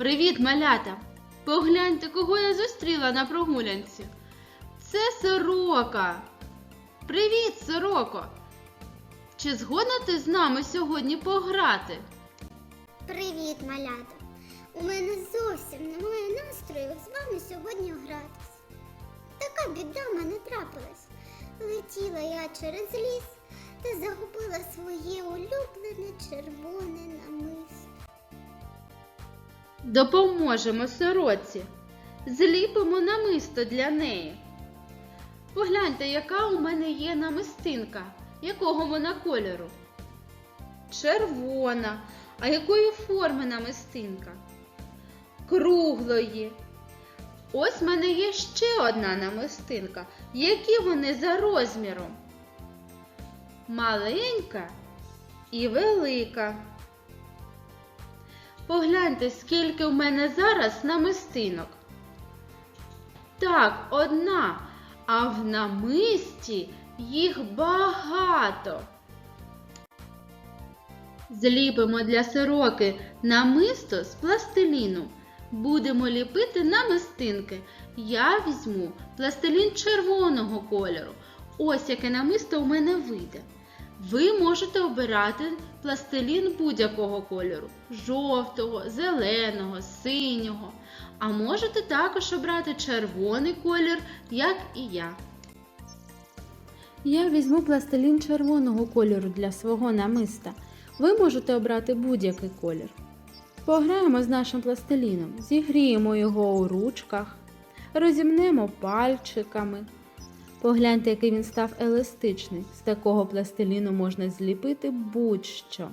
Привіт, малята! Погляньте, кого я зустріла на прогулянці. Це сорока. Привіт, сороко! Чи згодна ти з нами сьогодні пограти? Привіт, малята! У мене зовсім немає настрою з вами сьогодні гратись. Така біда мене трапилась. Летіла я через ліс та загубила своє улюблене червоне намисто. Допоможемо сороці. Зліпимо намисто для неї. Погляньте, яка у мене є намистинка. Якого вона кольору? Червона. А якої форми намистинка? Круглої. Ось в мене є ще одна намистинка. Які вони за розміром? Маленька і велика. Погляньте, скільки в мене зараз намистинок. Так, одна, а в намисті їх багато. Зліпимо для сороки намисто з пластиліну. Будемо ліпити намистинки. Я візьму пластилін червоного кольору. Ось яке намисто у мене вийде. Ви можете обирати пластилін будь-якого кольору: жовтого, зеленого, синього. А можете також обрати червоний колір, як і я. Я візьму пластилін червоного кольору для свого намиста. Ви можете обрати будь-який колір. Пограємо з нашим пластиліном, зігріємо його у ручках, розімнемо пальчиками. Погляньте, який він став еластичний. З такого пластиліну можна зліпити будь-що.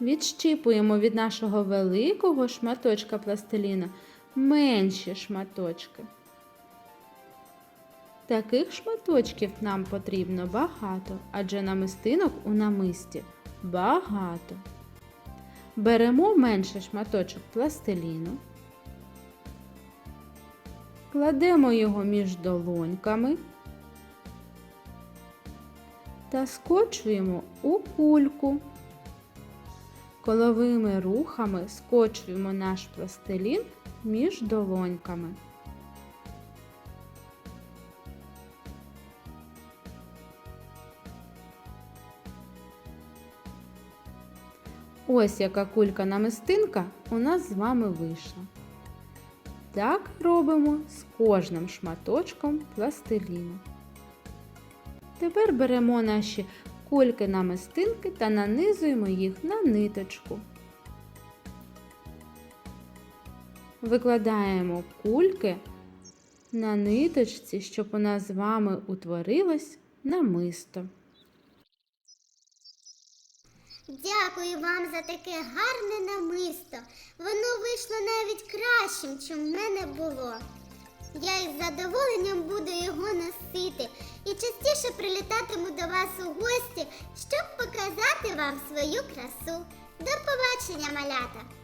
Відщіпуємо від нашого великого шматочка пластиліна менші шматочки. Таких шматочків нам потрібно багато, адже намистинок у намисті багато. Беремо менший шматочок пластиліну, кладемо його між долоньками та скочуємо у кульку. Коловими рухами скочуємо наш пластилін між долоньками. Ось яка кулька намистинка у нас з вами вийшла. Так робимо з кожним шматочком пластиліну. Тепер беремо наші кульки намистинки та нанизуємо їх на ниточку. Викладаємо кульки на ниточці, щоб у нас з вами утворилось намисто. Дякую вам за таке гарне намисто. Воно вийшло навіть кращим, чим в мене було. Я із задоволенням буду його носити і частіше прилітатиму до вас у гості, щоб показати вам свою красу. До побачення, малята!